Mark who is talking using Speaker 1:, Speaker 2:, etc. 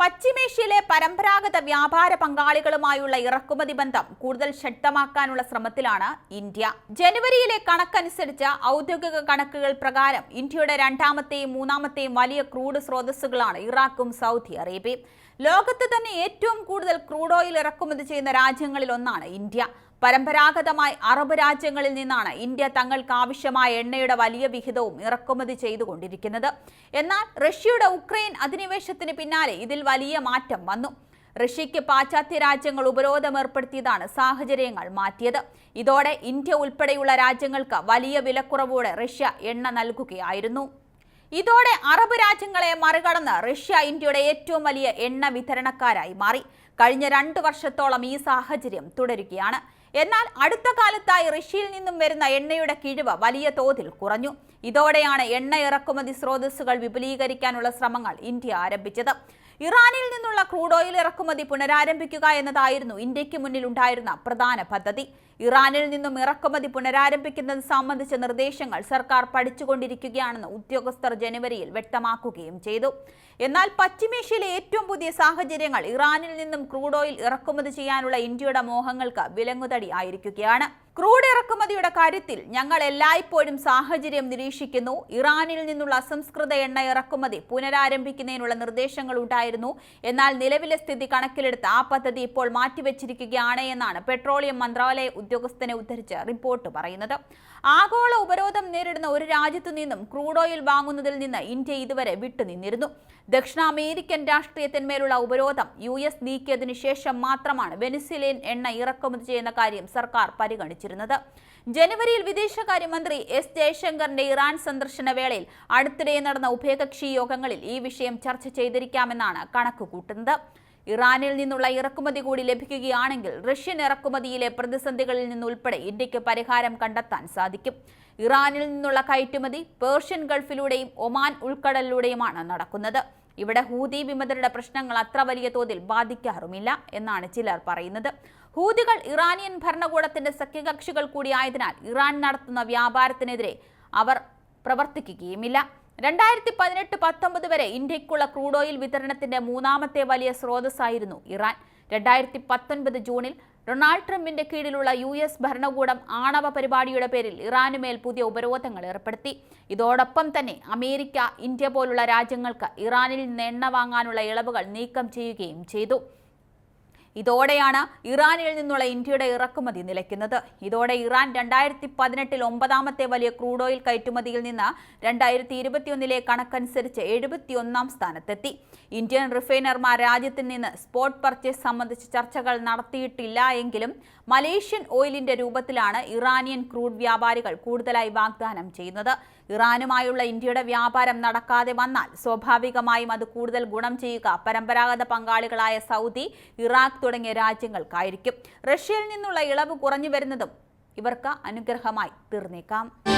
Speaker 1: പശ്ചിമേഷ്യയിലെ പരമ്പരാഗത വ്യാപാര പങ്കാളികളുമായുള്ള ഇറക്കുമതി ബന്ധം കൂടുതൽ ശക്തമാക്കാനുള്ള ശ്രമത്തിലാണ് ഇന്ത്യ. ജനുവരിയിലെ കണക്കനുസരിച്ച് ഔദ്യോഗിക കണക്കുകൾ പ്രകാരം ഇന്ത്യയുടെ രണ്ടാമത്തെയും മൂന്നാമത്തെയും വലിയ ക്രൂഡ് സ്രോതസ്സുകളാണ് ഇറാഖും സൗദി അറേബ്യയും. ലോകത്ത് തന്നെ ഏറ്റവും കൂടുതൽ ക്രൂഡ് ഓയിൽ ഇറക്കുമതി ചെയ്യുന്ന രാജ്യങ്ങളിൽ ഒന്നാണ് ഇന്ത്യ. പരമ്പരാഗതമായി അറബ് രാജ്യങ്ങളിൽ നിന്നാണ് ഇന്ത്യ തങ്ങൾക്ക് ആവശ്യമായ എണ്ണയുടെ വലിയ വിഹിതവും ഇറക്കുമതി ചെയ്തുകൊണ്ടിരിക്കുന്നത്. എന്നാൽ റഷ്യയുടെ ഉക്രൈൻ അധിനിവേശത്തിന് പിന്നാലെ ഇതിൽ വലിയ മാറ്റം വന്നു. റഷ്യയ്ക്ക് പാശ്ചാത്യ രാജ്യങ്ങൾ ഉപരോധം ഏർപ്പെടുത്തിയതാണ് സാഹചര്യങ്ങൾ മാറ്റിയത്. ഇതോടെ ഇന്ത്യ ഉൾപ്പെടെയുള്ള രാജ്യങ്ങൾക്ക് വലിയ വിലക്കുറവോടെ റഷ്യ എണ്ണ നൽകുകയായിരുന്നു. ഇതോടെ അറബ് രാജ്യങ്ങളെ മറികടന്ന് റഷ്യ ഇന്ത്യയുടെ ഏറ്റവും വലിയ എണ്ണ വിതരണക്കാരായി മാറി. കഴിഞ്ഞ രണ്ടു വർഷത്തോളം ഈ സാഹചര്യം തുടരുകയാണ്. എന്നാൽ അടുത്ത കാലത്തായി റഷ്യയിൽ നിന്നും വരുന്ന എണ്ണയുടെ കിഴിവ് വലിയ തോതിൽ കുറഞ്ഞു. ഇതോടെയാണ് എണ്ണ ഇറക്കുമതി സ്രോതസ്സുകൾ വിപുലീകരിക്കാനുള്ള ശ്രമങ്ങൾ ഇന്ത്യ ആരംഭിച്ചത്. ഇറാനിൽ നിന്നുള്ള ക്രൂഡ് ഓയിൽ ഇറക്കുമതി പുനരാരംഭിക്കുക എന്നതായിരുന്നു ഇന്ത്യയ്ക്ക് മുന്നിൽ ഉണ്ടായിരുന്ന പ്രധാന പദ്ധതി. ഇറാനിൽ നിന്നും ഇറക്കുമതി പുനരാരംഭിക്കുന്നത് സംബന്ധിച്ച നിർദ്ദേശങ്ങൾ സർക്കാർ പഠിച്ചുകൊണ്ടിരിക്കുകയാണെന്ന് ഉദ്യോഗസ്ഥർ ജനുവരിയിൽ വ്യക്തമാക്കുകയും ചെയ്തു. എന്നാൽ പശ്ചിമേഷ്യയിലെ ഏറ്റവും പുതിയ സാഹചര്യങ്ങൾ ഇറാനിൽ നിന്നും ക്രൂഡ് ഓയിൽ ഇറക്കുമതി ചെയ്യാനുള്ള ഇന്ത്യയുടെ മോഹങ്ങൾക്ക് വിലങ്ങുതടി ആയിരിക്കുകയാണ് ക്രൂഡ് ഇറക്കുമതിയുടെ കാര്യത്തിൽ ഞങ്ങൾ എല്ലായ്പ്പോഴും സാഹചര്യം നിരീക്ഷിക്കുന്നു. ഇറാനിൽ നിന്നുള്ള അസംസ്കൃത എണ്ണ ഇറക്കുമതി പുനരാരംഭിക്കുന്നതിനുള്ള നിർദ്ദേശങ്ങൾ ഉണ്ടായിരുന്നു. എന്നാൽ നിലവിലെ സ്ഥിതി കണക്കിലെടുത്ത് ആ പദ്ധതി ഇപ്പോൾ മാറ്റിവെച്ചിരിക്കുകയാണ് എന്നാണ് പെട്രോളിയം മന്ത്രാലയ ഉദ്യോഗസ്ഥനെ ഉദ്ധരിച്ച് റിപ്പോർട്ട് പറയുന്നത്. ആഗോള ഉപരോധം നേരിടുന്ന ഒരു രാജ്യത്തു നിന്നും ക്രൂഡ് ഓയിൽ വാങ്ങുന്നതിൽ നിന്ന് ഇന്ത്യ ഇതുവരെ വിട്ടുനിന്നിരുന്നു. ദക്ഷിണ അമേരിക്കൻ രാഷ്ട്രീയത്തിന്മേലുള്ള ഉപരോധം യു എസ് നീക്കിയതിനു ശേഷം മാത്രമാണ് വെനിസിലേൻ എണ്ണ ഇറക്കുമതി ചെയ്യുന്ന കാര്യം സർക്കാർ പരിഗണിച്ചിരുന്നത് ജനുവരിയിൽ വിദേശകാര്യമന്ത്രി എസ് ജയശങ്കറിന്റെ ഇറാൻ സന്ദർശന വേളയിൽ അടുത്തിടെ നടന്ന ഉഭയകക്ഷി യോഗങ്ങളിൽ ഈ വിഷയം ചർച്ച ചെയ്തിരിക്കാമെന്നാണ് കണക്കുകൂട്ടുന്നത്. ഇറാനിൽ നിന്നുള്ള ഇറക്കുമതി കൂടി ലഭിക്കുകയാണെങ്കിൽ റഷ്യൻ ഇറക്കുമതിയിലെ പ്രതിസന്ധികളിൽ നിന്നുൾപ്പെടെ ഇന്ത്യയ്ക്ക് പരിഹാരം കണ്ടെത്താൻ സാധിക്കും. ഇറാനിൽ നിന്നുള്ള കയറ്റുമതി പേർഷ്യൻ ഗൾഫിലൂടെയും ഒമാൻ ഉൾക്കടലിലൂടെയുമാണ് നടക്കുന്നത്. ഇവിടെ ഹൂതി വിമതരുടെ പ്രശ്നങ്ങൾ അത്ര വലിയ തോതിൽ ബാധിക്കാറുമില്ല എന്നാണ് ചിലർ പറയുന്നത്. ഹൂതികൾ ഇറാനിയൻ ഭരണകൂടത്തിന്റെ സഖ്യകക്ഷികൾ കൂടിയായതിനാൽ ഇറാൻ നടത്തുന്ന വ്യാപാരത്തിനെതിരെ അവർ പ്രവർത്തിക്കുകയുമില്ല. രണ്ടായിരത്തി പതിനെട്ട് പത്തൊമ്പത് വരെ ഇന്ത്യക്കുള്ള ക്രൂഡ് ഓയിൽ വിതരണത്തിന്റെ മൂന്നാമത്തെ വലിയ സ്രോതസ്സായിരുന്നു ഇറാൻ. രണ്ടായിരത്തി പത്തൊൻപത് ജൂണിൽ ഡൊണാൾഡ് ട്രംപിന്റെ കീഴിലുള്ള യു എസ് ഭരണകൂടം ആണവ പരിപാടിയുടെ പേരിൽ ഇറാനുമേൽ പുതിയ ഉപരോധങ്ങൾ ഏർപ്പെടുത്തി. ഇതോടൊപ്പം തന്നെ അമേരിക്ക ഇന്ത്യ പോലുള്ള രാജ്യങ്ങൾക്ക് ഇറാനിൽ നിന്ന് എണ്ണ വാങ്ങാനുള്ള ഇളവുകൾ നീക്കം ചെയ്യുകയും ചെയ്തു. ഇതോടെയാണ് ഇറാനിൽ നിന്നുള്ള ഇന്ത്യയുടെ ഇറക്കുമതി നിലയ്ക്കുന്നത്. ഇതോടെ ഇറാൻ രണ്ടായിരത്തി പതിനെട്ടിൽ ഒമ്പതാമത്തെ വലിയ ക്രൂഡ് ഓയിൽ കയറ്റുമതിയിൽ നിന്ന് രണ്ടായിരത്തി ഇരുപത്തിയൊന്നിലെ കണക്കനുസരിച്ച് എഴുപത്തിയൊന്നാം സ്ഥാനത്തെത്തി. ഇന്ത്യൻ റിഫൈനർമാർ രാജ്യത്തിൽ നിന്ന് സ്പോട്ട് പർച്ചേസ് സംബന്ധിച്ച് ചർച്ചകൾ നടത്തിയിട്ടില്ല എങ്കിലും മലേഷ്യൻ ഓയിലിന്റെ രൂപത്തിലാണ് ഇറാനിയൻ ക്രൂഡ് വ്യാപാരികൾ കൂടുതലായി വാഗ്ദാനം ചെയ്യുന്നത്. ഇറാനുമായുള്ള ഇന്ത്യയുടെ വ്യാപാരം നടക്കാതെ വന്നാൽ സ്വാഭാവികമായും അത് കൂടുതൽ ഗുണം ചെയ്യുക. പരമ്പരാഗത പങ്കാളികളായ സൗദി ഇറാഖ് തുടങ്ങിയ രാജ്യങ്ങൾക്കായിരിക്കും. റഷ്യയിൽ നിന്നുള്ള ഇളവ് കുറഞ്ഞു വരുന്നതും ഇവർക്ക് അനുഗ്രഹമായി തീർന്നേക്കാം.